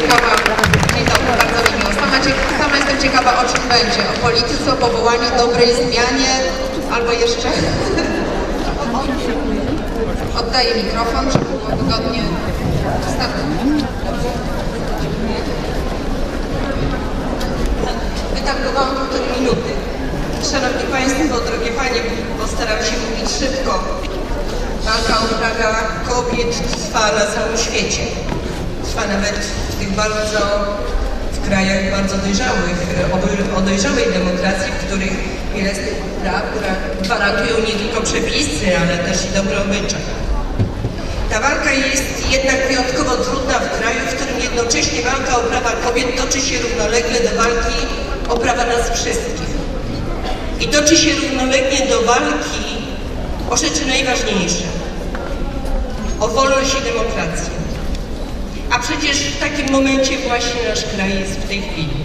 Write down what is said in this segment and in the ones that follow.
ciekawa, dzień dobry, bardzo mi miło. Sama, sama jestem ciekawa, o czym będzie. O polityce, o powołaniu, dobrej zmianie, albo jeszcze... Oddaję mikrofon, żeby było wygodnie. Start. Wytargowałam półtorej minuty. Szanowni Państwo, drogie Panie, postaram się mówić szybko. Walka o prawa kobiet trwa na całym świecie. Trwa nawet tych bardzo, w krajach bardzo dojrzałych, e, o- dojrzałej demokracji, w których wiele z tych praw gwarantują nie tylko przepisy, ale też i dobre obyczaj. Ta walka jest jednak wyjątkowo trudna w kraju, w którym jednocześnie walka o prawa kobiet toczy się równolegle do walki o prawa nas wszystkich. I toczy się równolegle do walki o rzeczy najważniejsze. O wolność i demokrację. Przecież w takim momencie właśnie nasz kraj jest w tej chwili.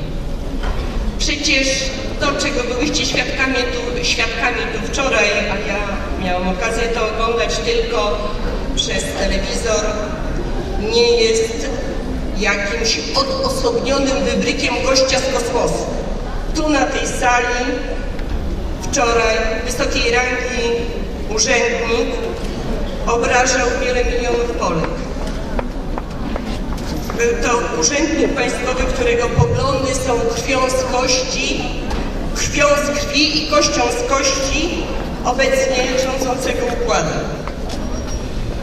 Przecież to, czego byłyście świadkami tu, świadkami tu wczoraj, a ja miałam okazję to oglądać tylko przez telewizor, nie jest jakimś odosobnionym wybrykiem gościa z kosmosu. Tu na tej sali wczoraj wysokiej rangi urzędnik obrażał wiele milionów Polek. Był to urzędnik państwowy, którego poglądy są krwią z kości, krwią z krwi i kością z kości obecnie rządzącego układu.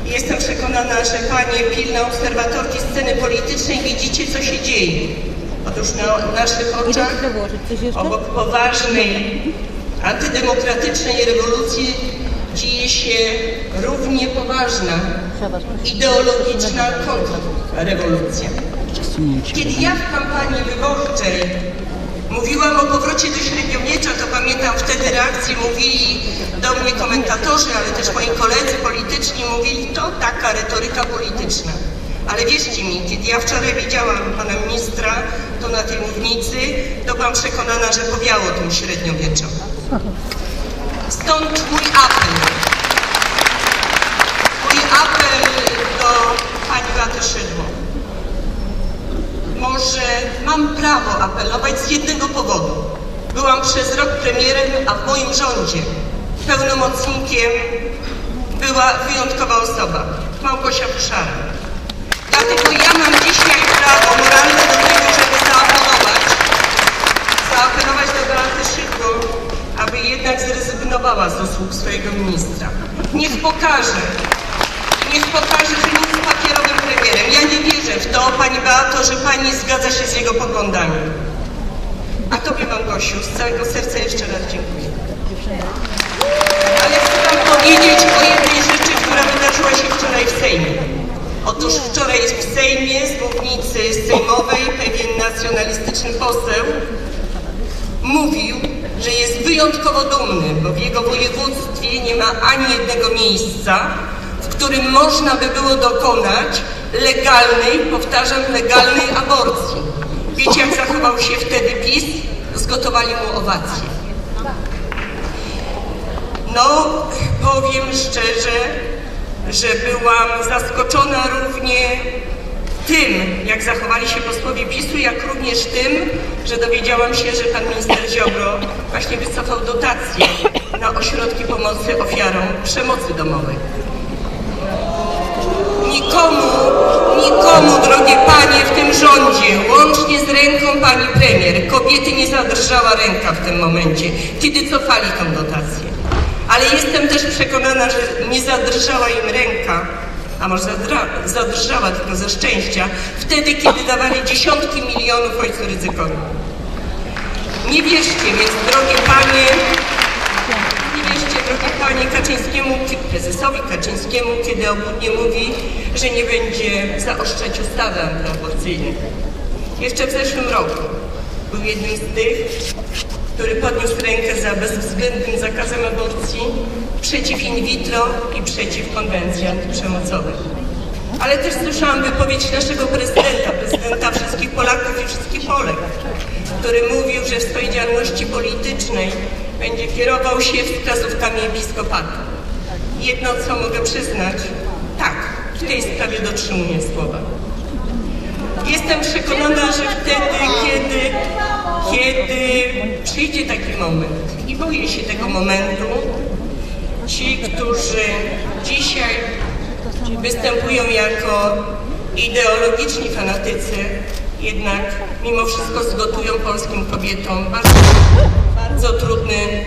Jestem przekonana, że panie pilne obserwatorki sceny politycznej widzicie, co się dzieje. Otóż na naszych oczach, obok poważnej, antydemokratycznej rewolucji dzieje się równie poważna, ideologiczna kontrrewolucja. Kiedy ja w kampanii wyborczej mówiłam o powrocie do średniowiecza, to pamiętam wtedy reakcje mówili do mnie komentatorzy, ale też moi koledzy polityczni mówili, to taka retoryka polityczna. Ale wierzcie mi, kiedy ja wczoraj widziałam pana ministra, to na tej mównicy, to byłam przekonana, że powiało tym średniowieczem. Stąd mój apel. Mój apel do Beaty Szydło. Może mam prawo apelować z jednego powodu. Byłam przez rok premierem, a w moim rządzie pełnomocnikiem była wyjątkowa osoba, Małgosia Fuszara. Dlatego ja mam dzisiaj prawo moralne do tego, żeby zaapelować, zaapelować do Beaty Szydło, aby jednak zrezygnowała z usług swojego ministra. Niech pokaże, niech pokaże, że nie jest papierowym premierem. Ja nie wierzę w to, Pani Beato, że Pani zgadza się z jego poglądami. A Tobie, Małgosiu, z całego serca jeszcze raz dziękuję. Ale chcę Wam powiedzieć o jednej rzeczy, która wydarzyła się wczoraj w Sejmie. Otóż wczoraj w Sejmie z mównicy sejmowej pewien nacjonalistyczny poseł mówił, że jest wyjątkowo dumny, bo w jego województwie nie ma ani jednego miejsca, w którym można by było dokonać legalnej, powtarzam, legalnej aborcji. Wiecie, jak zachował się wtedy PiS? Zgotowali mu owację. No, powiem szczerze, że byłam zaskoczona równie tym, jak zachowali się posłowie PiSu, jak również tym, że dowiedziałam się, że pan minister Ziobro właśnie wycofał dotacje na ośrodki pomocy ofiarom przemocy domowej. Nikomu, nikomu, drogie panie, w tym rządzie, łącznie z ręką pani premier, kobiety nie zadrżała ręka w tym momencie, kiedy cofali tą dotację. Ale jestem też przekonana, że nie zadrżała im ręka, a może zadrżała tylko ze szczęścia, wtedy, kiedy dawali dziesiątki milionów ojcu ryzykowi. Nie wierzcie więc, drogie panie, nie wierzcie, drogie panie, Kaczyńskiemu, prezesowi Kaczyńskiemu, kiedy obudnie mówi, że nie będzie zaostrzać ustawy antyaborcyjnej. Jeszcze w zeszłym roku był jednym z tych, który podniósł rękę za bezwzględnym zakazem aborcji przeciw in vitro i przeciw konwencji antyprzemocowej. Ale też słyszałam wypowiedź naszego prezydenta, prezydenta wszystkich Polaków i wszystkich Polek, który mówił, że w działalności politycznej będzie kierował się wskazówkami episkopatu. Jedno, co mogę przyznać, tak, w tej sprawie dotrzymuję słowa. Jestem przekonana, że wtedy, kiedy, kiedy przyjdzie taki moment i boję się tego momentu, ci, którzy dzisiaj występują jako ideologiczni fanatycy, jednak mimo wszystko zgotują polskim kobietom bardzo, bardzo trudny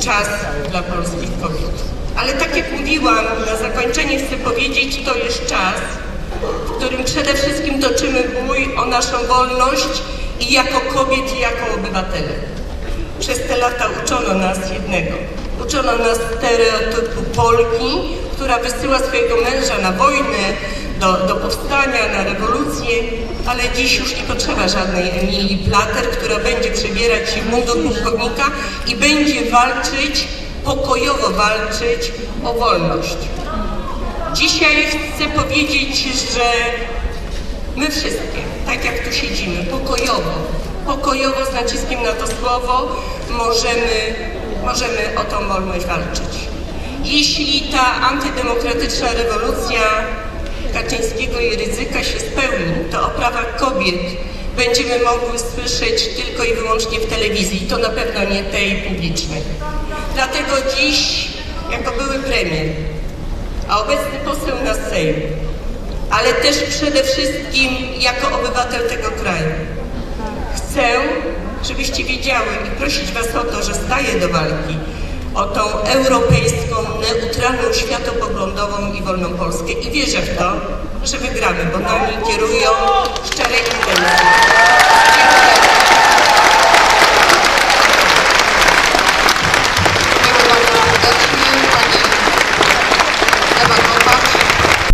czas dla polskich kobiet. Ale tak jak mówiłam, na zakończenie chcę powiedzieć, to jest czas, w którym przede wszystkim toczymy bój o naszą wolność i jako kobiet, i jako obywatele. Przez te lata uczono nas jednego. Uczono nas stereotypu Polki, która wysyła swojego męża na wojnę, do, do powstania, na rewolucję, ale dziś już nie potrzeba żadnej Emilii Plater, która będzie przebierać się mundur pułkownika i będzie walczyć, pokojowo walczyć o wolność. Dzisiaj chcę powiedzieć, że my wszystkie, tak jak tu siedzimy, pokojowo, pokojowo z naciskiem na to słowo, możemy, możemy o tą wolność walczyć. Jeśli ta antydemokratyczna rewolucja Kaczyńskiego i Rydzyka się spełni, to o prawach kobiet będziemy mogły słyszeć tylko i wyłącznie w telewizji, to na pewno nie tej publicznej. Dlatego dziś, jako były premier, a obecny poseł na Sejm, ale też przede wszystkim jako obywatel tego kraju. Chcę, żebyście wiedziały i prosić Was o to, że staję do walki o tą europejską, neutralną, światopoglądową i wolną Polskę i wierzę w to, że wygramy, bo nami kierują.